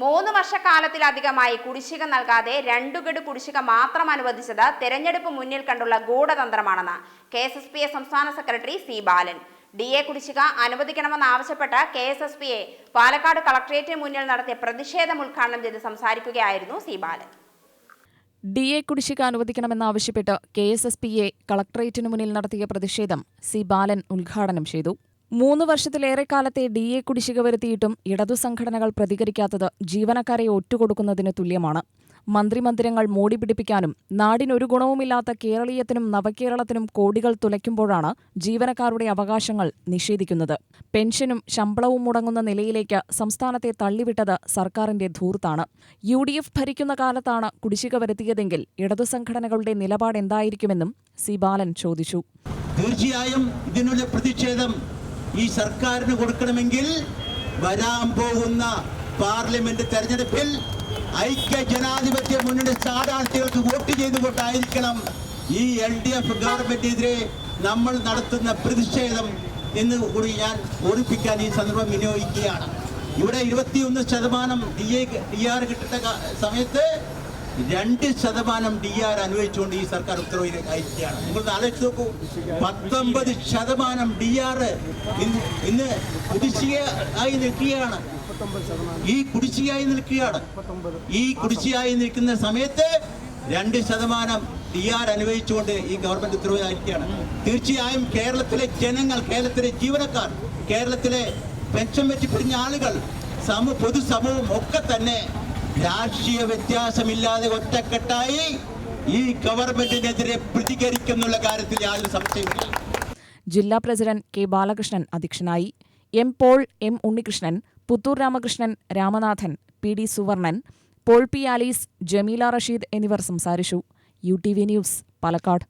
മൂന്ന് വർഷക്കാലത്തിലധികമായി കുടിശ്ശിക നൽകാതെ രണ്ടു ഗഡു കുടിശ്ശിക മാത്രം അനുവദിച്ചത് തെരഞ്ഞെടുപ്പ് മുന്നിൽ കണ്ടുള്ള ഗൂഢതന്ത്രമാണെന്ന് K S S P A സംസ്ഥാന secretary C Balan. D A കുടിശ്ശിക അനുവദിക്കണമെന്നാവശ്യപ്പെട്ട് K S S P A Palakkad കളക്ട്രേറ്റിന് മുന്നിൽ നടത്തിയ പ്രതിഷേധം ഉദ്ഘാടനം ചെയ്ത് സംസാരിക്കുകയായിരുന്നു സി ബാലൻ. ഡി എ കുടിശ്ശിക അനുവദിക്കണമെന്നാവശ്യപ്പെട്ട് K S S P A കളക്ട്രേറ്റിന് മുന്നിൽ നടത്തിയ പ്രതിഷേധം സി ബാലൻ ഉദ്ഘാടനം ചെയ്തു. മൂന്ന് വർഷത്തിലേറെക്കാലത്തെ ഡി എ കുടിശ്ശിക വരുത്തിയിട്ടും ഇടതു സംഘടനകൾ പ്രതികരിക്കാത്തത് ജീവനക്കാരെ ഒറ്റുകൊടുക്കുന്നതിന് തുല്യമാണ്. മന്ത്രിമന്ദിരങ്ങൾ മോടി പിടിപ്പിക്കാനും നാടിനൊരു ഗുണവുമില്ലാത്ത കേരളീയത്തിനും നവകേരളത്തിനും കോടികൾ തുലയ്ക്കുമ്പോഴാണ് ജീവനക്കാരുടെ അവകാശങ്ങൾ നിഷേധിക്കുന്നത്. പെൻഷനും ശമ്പളവും മുടങ്ങുന്ന നിലയിലേക്ക് സംസ്ഥാനത്തെ തള്ളിവിട്ടത് സർക്കാരിന്റെ ധൂർത്താണ് യു ഡി എഫ് ഭരിക്കുന്ന കാലത്താണ് കുടിശ്ശിക വരുത്തിയതെങ്കിൽ ഇടതു സംഘടനകളുടെ നിലപാടെന്തായിരിക്കുമെന്നും സി ബാലൻ ചോദിച്ചു. തീർച്ചയായും ഇതിനുള്ള പ്രതിഷേധം ഈ സർക്കാരിന് കൊടുക്കണമെങ്കിൽ വരാൻ പോകുന്ന പാർലമെന്റ് തെരഞ്ഞെടുപ്പിൽ ഐക്യ ജനാധിപത്യ മുന്നണി സ്ഥാനാർത്ഥികൾക്ക് വോട്ട് ചെയ്തുകൊണ്ടായിരിക്കണം ഈ എൽ ഡി എഫ് ഗവൺമെന്റിനെതിരെ നമ്മൾ നടത്തുന്ന പ്രതിഷേധം എന്ന് കൂടി ഞാൻ ഓർപ്പിക്കാൻ ഈ സന്ദർഭം വിനിയോഗിക്കുകയാണ്. ഇവിടെ ഇരുപത്തിയൊന്ന് ശതമാനം ഡി എ ഡി ആർ കിട്ടുന്ന സമയത്ത് രണ്ട് ശതമാനം ഡി ആർ അനുവദിച്ചുകൊണ്ട് ഈ സർക്കാർ ഉത്തരവിലേക്ക് അയക്കുകയാണ്. നിങ്ങൾ ആലോചിച്ച് നോക്കൂ. പത്തൊമ്പത് ശതമാനം ഡി ആർ ഇന്ന് കുടിശ്ശിക ആയി നിൽക്കുകയാണ്. ഈ കുടിശ്ശികയായി നിൽക്കുകയാണ്. ഈ കുടിശ്ശികയായി നിൽക്കുന്ന സമയത്ത് രണ്ട് ശതമാനം ഡി ആർ അനുവദിച്ചുകൊണ്ട് ഈ ഗവൺമെന്റ് ഉത്തരവിലായിരിക്കുകയാണ് തീർച്ചയായും കേരളത്തിലെ ജനങ്ങൾ കേരളത്തിലെ ജീവനക്കാർ കേരളത്തിലെ പെൻഷൻ പറ്റി പിടിഞ്ഞ ആളുകൾ സമ പൊതുസമൂഹം ഒക്കെ തന്നെ രാഷ്ട്രീയ വ്യത്യാസമില്ലാതെ ഒറ്റക്കെട്ടായി ഈ ഗവൺമെന്റിനെതിരെ പ്രതികരിക്കുന്നുള്ള കാര്യത്തിൽ യാതൊരു സംശയമില്ല ജില്ലാ പ്രസിഡന്റ് കെ ബാലകൃഷ്ണൻ അധ്യക്ഷനായി M Paul M Unnikrishnan Puthur Ramakrishnan Ramanathan P D Suvarnan Paul P Alice Jameela Rasheed എന്നിവർ സംസാരിച്ചു. U T V news Palakkad.